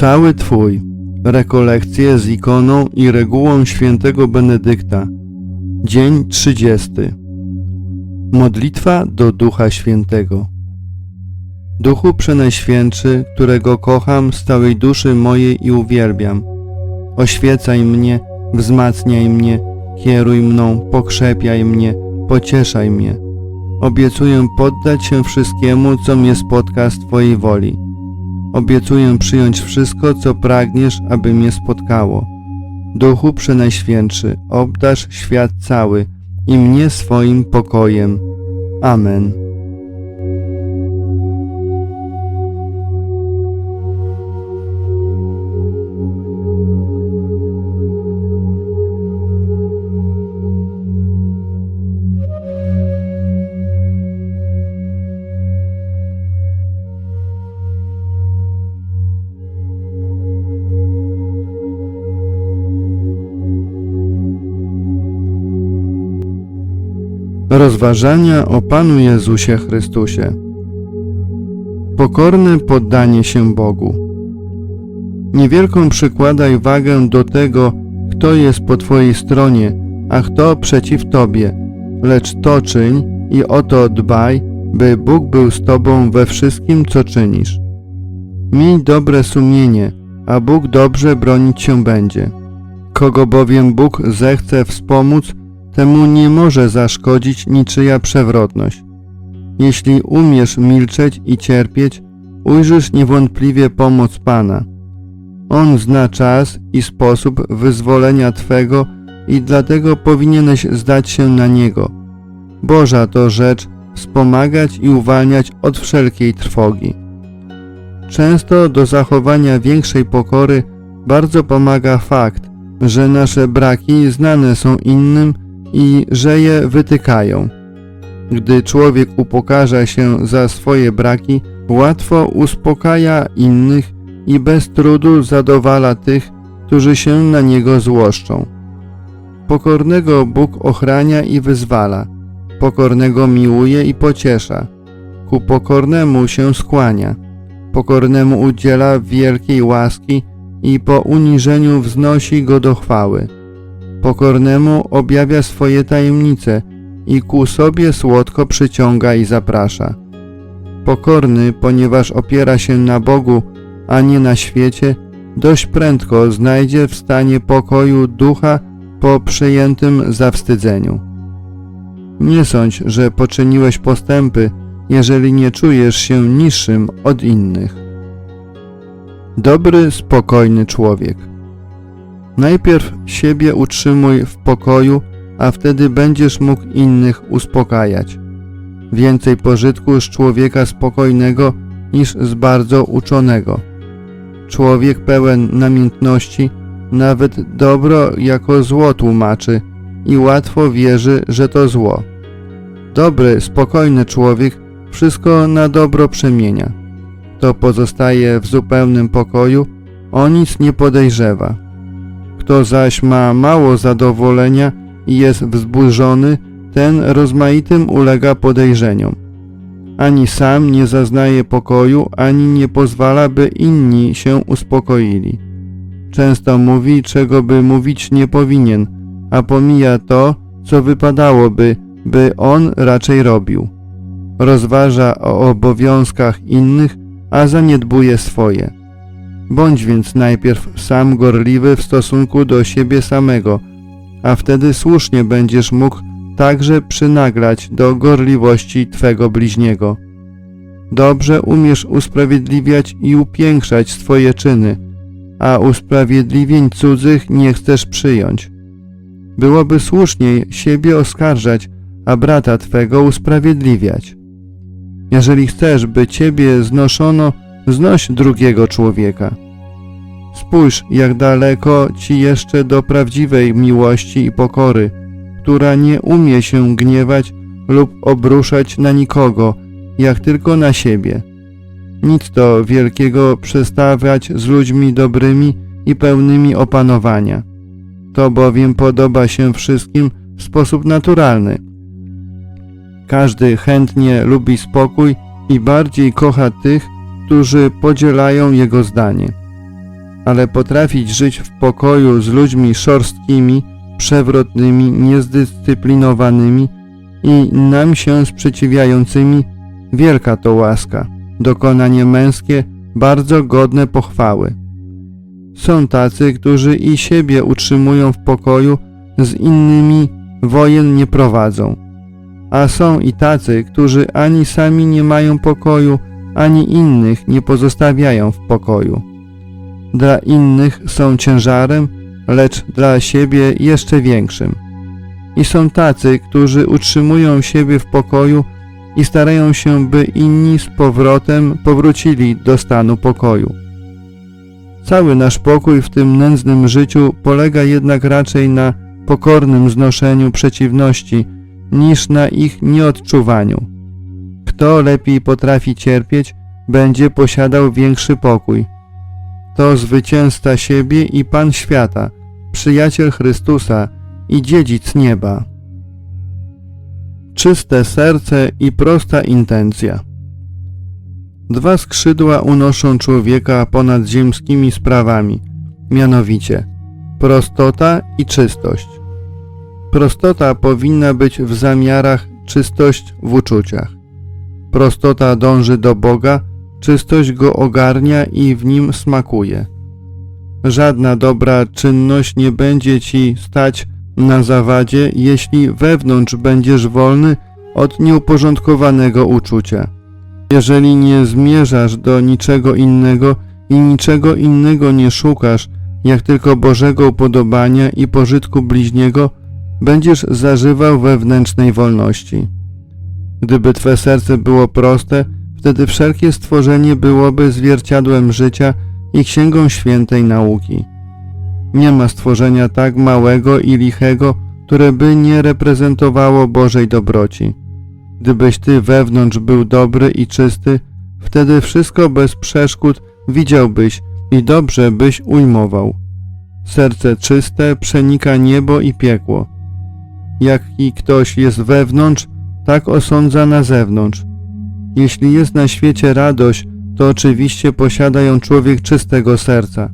cały Twój. Rekolekcje z ikoną i regułą świętego Benedykta. Dzień 30. Modlitwa do Ducha Świętego. Duchu Przenajświętszy, którego kocham z całej duszy mojej i uwielbiam. Oświecaj mnie, wzmacniaj mnie, kieruj mną, pokrzepiaj mnie, pocieszaj mnie. Obiecuję poddać się wszystkiemu, co mnie spotka z Twojej woli. Obiecuję przyjąć wszystko, co pragniesz, aby mnie spotkało. Duchu Przenajświętszy, obdasz świat cały i mnie swoim pokojem. Amen. Rozważania o Panu Jezusie Chrystusie. Pokorne poddanie się Bogu. Niewielką przykładaj wagę do tego, kto jest po Twojej stronie, a kto przeciw Tobie, lecz to czyń i o to dbaj, by Bóg był z Tobą we wszystkim, co czynisz. Miej dobre sumienie, a Bóg dobrze bronić się będzie. Kogo bowiem Bóg zechce wspomóc, temu nie może zaszkodzić niczyja przewrotność. Jeśli umiesz milczeć i cierpieć, ujrzysz niewątpliwie pomoc Pana. On zna czas i sposób wyzwolenia Twego i dlatego powinieneś zdać się na Niego. Boża to rzecz wspomagać i uwalniać od wszelkiej trwogi. Często do zachowania większej pokory bardzo pomaga fakt, że nasze braki znane są innym i że je wytykają. Gdy człowiek upokarza się za swoje braki, łatwo uspokaja innych i bez trudu zadowala tych, którzy się na niego złoszczą. Pokornego Bóg ochrania i wyzwala, pokornego miłuje i pociesza, ku pokornemu się skłania, pokornemu udziela wielkiej łaski i po uniżeniu wznosi go do chwały. Pokornemu objawia swoje tajemnice i ku sobie słodko przyciąga i zaprasza. Pokorny, ponieważ opiera się na Bogu, a nie na świecie, dość prędko znajdzie w stanie pokoju ducha po przejętym zawstydzeniu. Nie sądź, że poczyniłeś postępy, jeżeli nie czujesz się niższym od innych. Dobry, spokojny człowiek. Najpierw siebie utrzymuj w pokoju, a wtedy będziesz mógł innych uspokajać. Więcej pożytku z człowieka spokojnego niż z bardzo uczonego. Człowiek pełen namiętności nawet dobro jako zło tłumaczy i łatwo wierzy, że to zło. Dobry, spokojny człowiek wszystko na dobro przemienia. Kto pozostaje w zupełnym pokoju, o nic nie podejrzewa. Kto zaś ma mało zadowolenia i jest wzburzony, ten rozmaitym ulega podejrzeniom. Ani sam nie zaznaje pokoju, ani nie pozwala, by inni się uspokoili. Często mówi, czego by mówić nie powinien, a pomija to, co wypadałoby, by on raczej robił. Rozważa o obowiązkach innych, a zaniedbuje swoje. Bądź więc najpierw sam gorliwy w stosunku do siebie samego, a wtedy słusznie będziesz mógł także przynaglać do gorliwości Twego bliźniego. Dobrze umiesz usprawiedliwiać i upiększać swoje czyny, a usprawiedliwień cudzych nie chcesz przyjąć. Byłoby słuszniej siebie oskarżać, a brata Twego usprawiedliwiać. Jeżeli chcesz, by Ciebie znoszono, znoś drugiego człowieka. Spójrz, jak daleko Ci jeszcze do prawdziwej miłości i pokory, która nie umie się gniewać lub obruszać na nikogo, jak tylko na siebie. Nic to wielkiego przestawiać z ludźmi dobrymi i pełnymi opanowania. To bowiem podoba się wszystkim w sposób naturalny. Każdy chętnie lubi spokój i bardziej kocha tych, którzy podzielają jego zdanie. ale potrafić żyć w pokoju z ludźmi szorstkimi, przewrotnymi, niezdyscyplinowanymi i nam się sprzeciwiającymi, wielka to łaska, dokonanie męskie, bardzo godne pochwały. Są tacy, którzy i siebie utrzymują w pokoju, z innymi wojen nie prowadzą. A są i tacy, którzy ani sami nie mają pokoju, ani innych nie pozostawiają w pokoju. Dla innych są ciężarem, lecz dla siebie jeszcze większym. I są tacy, którzy utrzymują siebie w pokoju i starają się, by inni z powrotem powrócili do stanu pokoju. Cały nasz pokój w tym nędznym życiu polega jednak raczej na pokornym znoszeniu przeciwności niż na ich nieodczuwaniu. Kto lepiej potrafi cierpieć, będzie posiadał większy pokój. To zwycięzca siebie i Pan świata, przyjaciel Chrystusa i dziedzic nieba. Czyste serce i prosta intencja. Dwa skrzydła unoszą człowieka ponad ziemskimi sprawami, mianowicie prostota i czystość. Prostota powinna być w zamiarach, czystość w uczuciach. Prostota dąży do Boga, czystość go ogarnia i w nim smakuje. Żadna dobra czynność nie będzie ci stać na zawadzie, jeśli wewnątrz będziesz wolny od nieuporządkowanego uczucia. Jeżeli nie zmierzasz do niczego innego i niczego innego nie szukasz, jak tylko Bożego upodobania i pożytku bliźniego, będziesz zażywał wewnętrznej wolności. Gdyby Twe serce było proste, wtedy wszelkie stworzenie byłoby zwierciadłem życia i księgą świętej nauki. Nie ma stworzenia tak małego i lichego, które by nie reprezentowało Bożej dobroci. Gdybyś Ty wewnątrz był dobry i czysty, wtedy wszystko bez przeszkód widziałbyś i dobrze byś ujmował. Serce czyste przenika niebo i piekło. Jaki ktoś jest wewnątrz, tak osądza na zewnątrz. Jeśli jest na świecie radość, to oczywiście posiada ją człowiek czystego serca.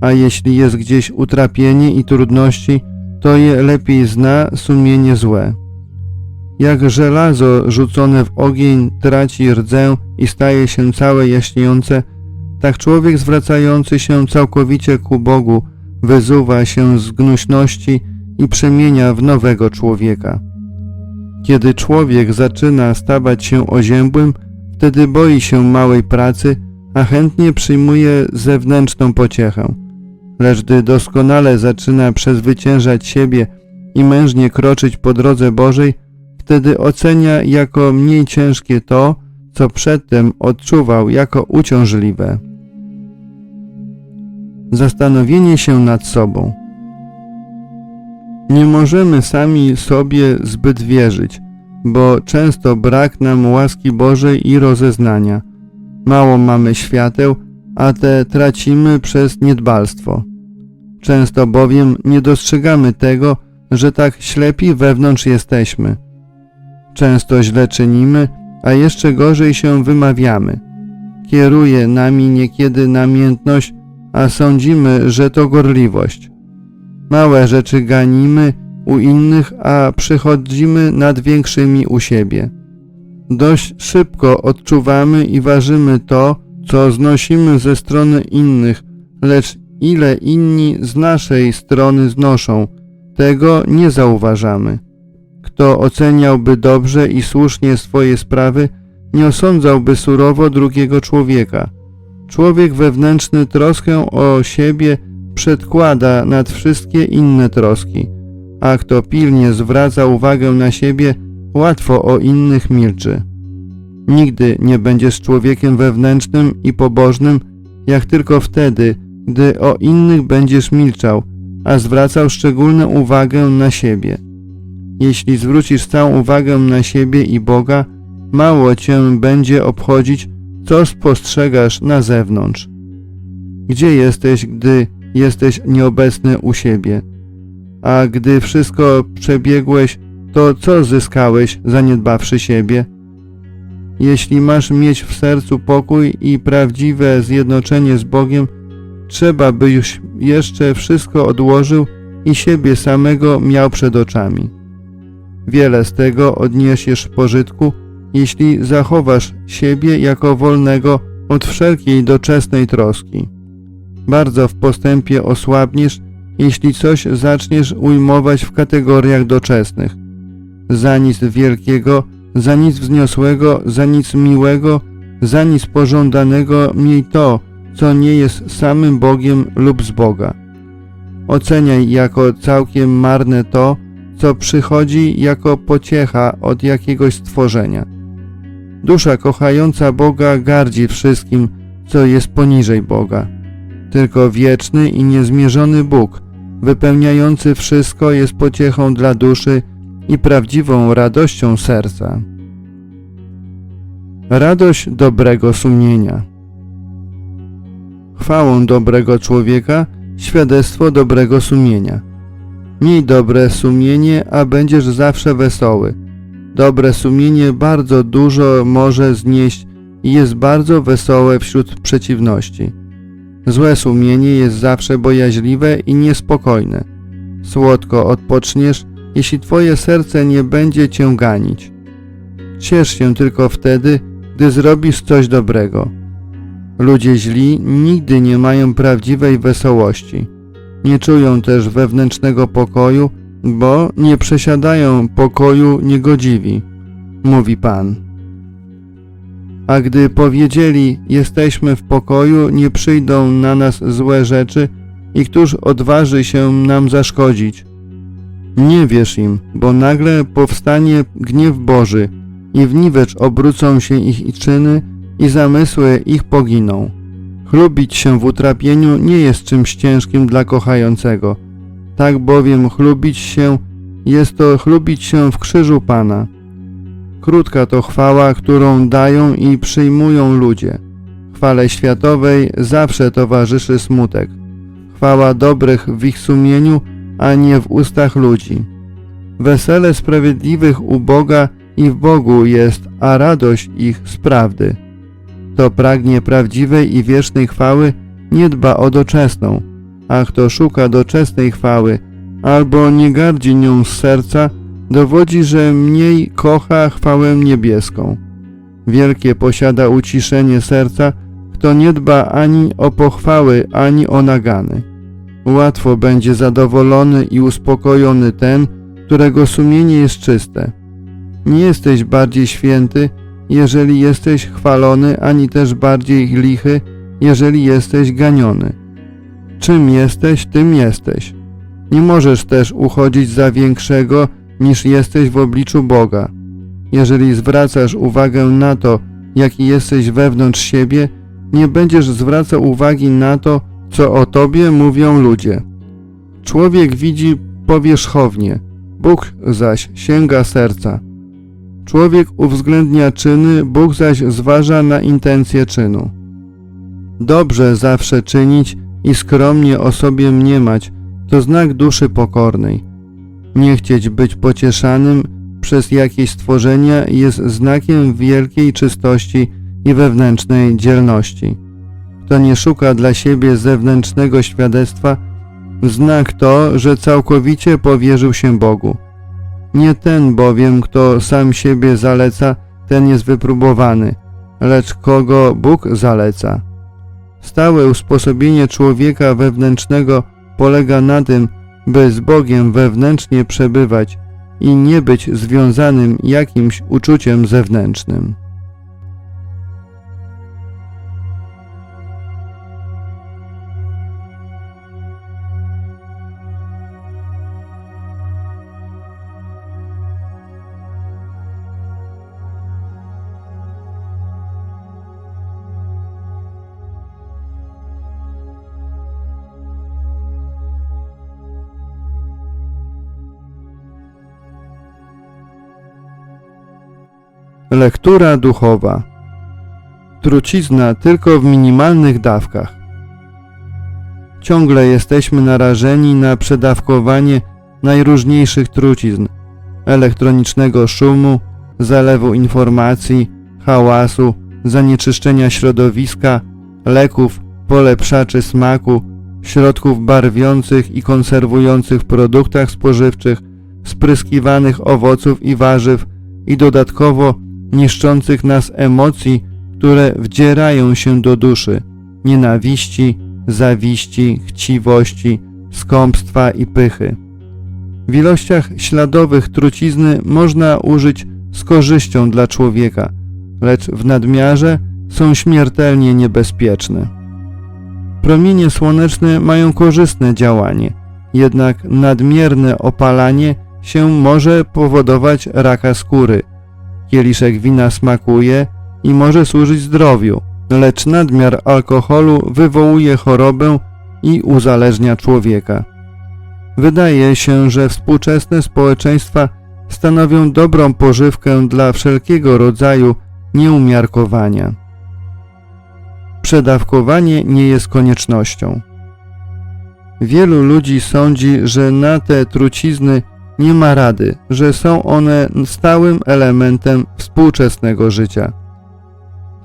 A jeśli jest gdzieś utrapienie i trudności, to je lepiej zna sumienie złe. Jak żelazo rzucone w ogień traci rdzę i staje się całe jaśniejące, tak człowiek zwracający się całkowicie ku Bogu wyzuwa się z gnuśności i przemienia w nowego człowieka. Kiedy człowiek zaczyna stawać się oziębłym, wtedy boi się małej pracy, a chętnie przyjmuje zewnętrzną pociechę. Lecz gdy doskonale zaczyna przezwyciężać siebie i mężnie kroczyć po drodze Bożej, wtedy ocenia jako mniej ciężkie to, co przedtem odczuwał jako uciążliwe. Zastanowienie się nad sobą. Nie możemy sami sobie zbyt wierzyć, bo często brak nam łaski Bożej i rozeznania. Mało mamy świateł, a te tracimy przez niedbalstwo. Często bowiem nie dostrzegamy tego, że tak ślepi wewnątrz jesteśmy. Często źle czynimy, a jeszcze gorzej się wymawiamy. Kieruje nami niekiedy namiętność, a sądzimy, że to gorliwość. Małe rzeczy ganimy u innych, a przychodzimy nad większymi u siebie. Dość szybko odczuwamy i ważymy to, co znosimy ze strony innych, lecz ile inni z naszej strony znoszą, tego nie zauważamy. Kto oceniałby dobrze i słusznie swoje sprawy, nie osądzałby surowo drugiego człowieka. Człowiek wewnętrzny troskę o siebie przedkłada nad wszystkie inne troski, a kto pilnie zwraca uwagę na siebie, łatwo o innych milczy. Nigdy nie będziesz człowiekiem wewnętrznym i pobożnym, jak tylko wtedy, gdy o innych będziesz milczał, a zwracał szczególną uwagę na siebie. Jeśli zwrócisz całą uwagę na siebie i Boga, mało cię będzie obchodzić, co spostrzegasz na zewnątrz. Gdzie jesteś, gdy jesteś nieobecny u siebie? A gdy wszystko przebiegłeś, to co zyskałeś, zaniedbawszy siebie? Jeśli masz mieć w sercu pokój i prawdziwe zjednoczenie z Bogiem, trzeba byś jeszcze wszystko odłożył i siebie samego miał przed oczami. Wiele z tego odniesiesz pożytku, jeśli zachowasz siebie jako wolnego od wszelkiej doczesnej troski. Bardzo w postępie osłabniesz, jeśli coś zaczniesz ujmować w kategoriach doczesnych. Za nic wielkiego, za nic wzniosłego, za nic miłego, za nic pożądanego miej to, co nie jest samym Bogiem lub z Boga. Oceniaj jako całkiem marne to, co przychodzi jako pociecha od jakiegoś stworzenia. Dusza kochająca Boga gardzi wszystkim, co jest poniżej Boga. Tylko wieczny i niezmierzony Bóg, wypełniający wszystko, jest pociechą dla duszy i prawdziwą radością serca. Radość dobrego sumienia. Chwałą dobrego człowieka, świadectwo dobrego sumienia. Miej dobre sumienie, a będziesz zawsze wesoły. Dobre sumienie bardzo dużo może znieść i jest bardzo wesołe wśród przeciwności. Złe sumienie jest zawsze bojaźliwe i niespokojne. Słodko odpoczniesz, jeśli twoje serce nie będzie cię ganić. Ciesz się tylko wtedy, gdy zrobisz coś dobrego. Ludzie źli nigdy nie mają prawdziwej wesołości. Nie czują też wewnętrznego pokoju, bo nie przesiadają pokoju niegodziwi, mówi Pan. A gdy powiedzieli, jesteśmy w pokoju, nie przyjdą na nas złe rzeczy i któż odważy się nam zaszkodzić? Nie wierz im, bo nagle powstanie gniew Boży i w niwecz obrócą się ich czyny i zamysły ich poginą. Chlubić się w utrapieniu nie jest czymś ciężkim dla kochającego. Tak bowiem chlubić się jest to chlubić się w krzyżu Pana. Krótka to chwała, którą dają i przyjmują ludzie. Chwale światowej zawsze towarzyszy smutek. Chwała dobrych w ich sumieniu, a nie w ustach ludzi. Wesele sprawiedliwych u Boga i w Bogu jest, a radość ich z prawdy. Kto pragnie prawdziwej i wiecznej chwały, nie dba o doczesną, a kto szuka doczesnej chwały, albo nie gardzi nią z serca, dowodzi, że mniej kocha chwałę niebieską. Wielkie posiada uciszenie serca, kto nie dba ani o pochwały, ani o nagany. Łatwo będzie zadowolony i uspokojony ten, którego sumienie jest czyste. Nie jesteś bardziej święty, jeżeli jesteś chwalony, ani też bardziej lichy, jeżeli jesteś ganiony. Czym jesteś, tym jesteś. Nie możesz też uchodzić za większego, niż jesteś w obliczu Boga. Jeżeli zwracasz uwagę na to, jaki jesteś wewnątrz siebie, nie będziesz zwracał uwagi na to, co o tobie mówią ludzie. Człowiek widzi powierzchownie, Bóg zaś sięga serca. Człowiek uwzględnia czyny, Bóg zaś zważa na intencje czynu. Dobrze zawsze czynić i skromnie o sobie mniemać, to znak duszy pokornej. Nie chcieć być pocieszanym przez jakieś stworzenia jest znakiem wielkiej czystości i wewnętrznej dzielności. Kto nie szuka dla siebie zewnętrznego świadectwa, znak to, że całkowicie powierzył się Bogu. Nie ten bowiem, kto sam siebie zaleca, ten jest wypróbowany, lecz kogo Bóg zaleca. Stałe usposobienie człowieka wewnętrznego polega na tym, by z Bogiem wewnętrznie przebywać i nie być związanym jakimś uczuciem zewnętrznym. Lektura duchowa. Trucizna tylko w minimalnych dawkach. Ciągle jesteśmy narażeni na przedawkowanie najróżniejszych trucizn, elektronicznego szumu, zalewu informacji, hałasu, zanieczyszczenia środowiska, leków, polepszaczy smaku, środków barwiących i konserwujących w produktach spożywczych, spryskiwanych owoców i warzyw i dodatkowo niszczących nas emocji, które wdzierają się do duszy, nienawiści, zawiści, chciwości, skąpstwa i pychy. W ilościach śladowych trucizny można użyć z korzyścią dla człowieka, lecz w nadmiarze są śmiertelnie niebezpieczne. Promienie słoneczne mają korzystne działanie, jednak nadmierne opalanie się może powodować raka skóry. Kieliszek wina smakuje i może służyć zdrowiu, lecz nadmiar alkoholu wywołuje chorobę i uzależnia człowieka. Wydaje się, że współczesne społeczeństwa stanowią dobrą pożywkę dla wszelkiego rodzaju nieumiarkowania. Przedawkowanie nie jest koniecznością. Wielu ludzi sądzi, że na te trucizny nie ma rady, że są one stałym elementem współczesnego życia.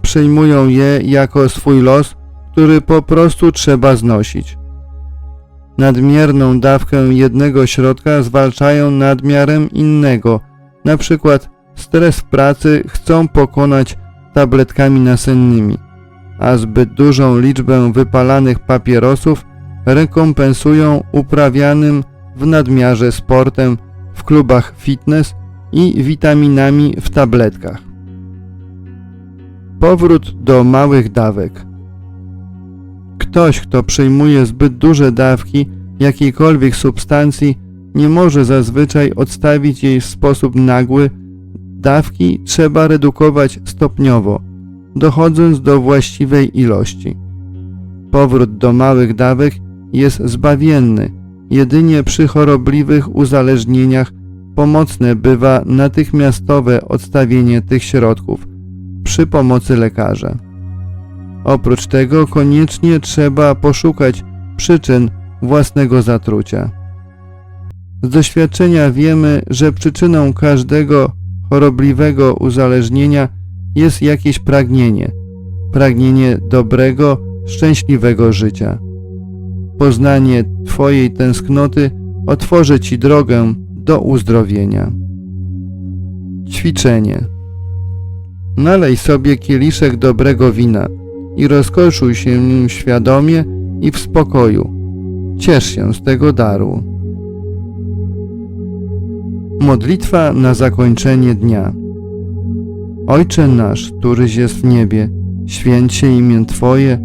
Przyjmują je jako swój los, który po prostu trzeba znosić. Nadmierną dawkę jednego środka zwalczają nadmiarem innego, na przykład stres pracy chcą pokonać tabletkami nasennymi, a zbyt dużą liczbę wypalanych papierosów rekompensują uprawianym w nadmiarze sportem w klubach fitness i witaminami w tabletkach. Powrót do małych dawek. Ktoś, kto przyjmuje zbyt duże dawki jakiejkolwiek substancji, nie może zazwyczaj odstawić jej w sposób nagły. Dawki trzeba redukować stopniowo, dochodząc do właściwej ilości. Powrót do małych dawek jest zbawienny. Jedynie przy chorobliwych uzależnieniach pomocne bywa natychmiastowe odstawienie tych środków przy pomocy lekarza. Oprócz tego koniecznie trzeba poszukać przyczyn własnego zatrucia. Z doświadczenia wiemy, że przyczyną każdego chorobliwego uzależnienia jest jakieś pragnienie, pragnienie dobrego, szczęśliwego życia. Poznanie Twojej tęsknoty otworzy Ci drogę do uzdrowienia. Ćwiczenie. Nalej sobie kieliszek dobrego wina i rozkoszuj się nim świadomie i w spokoju. Ciesz się z tego daru. Modlitwa na zakończenie dnia. Ojcze nasz, któryś jest w niebie, święć się imię Twoje,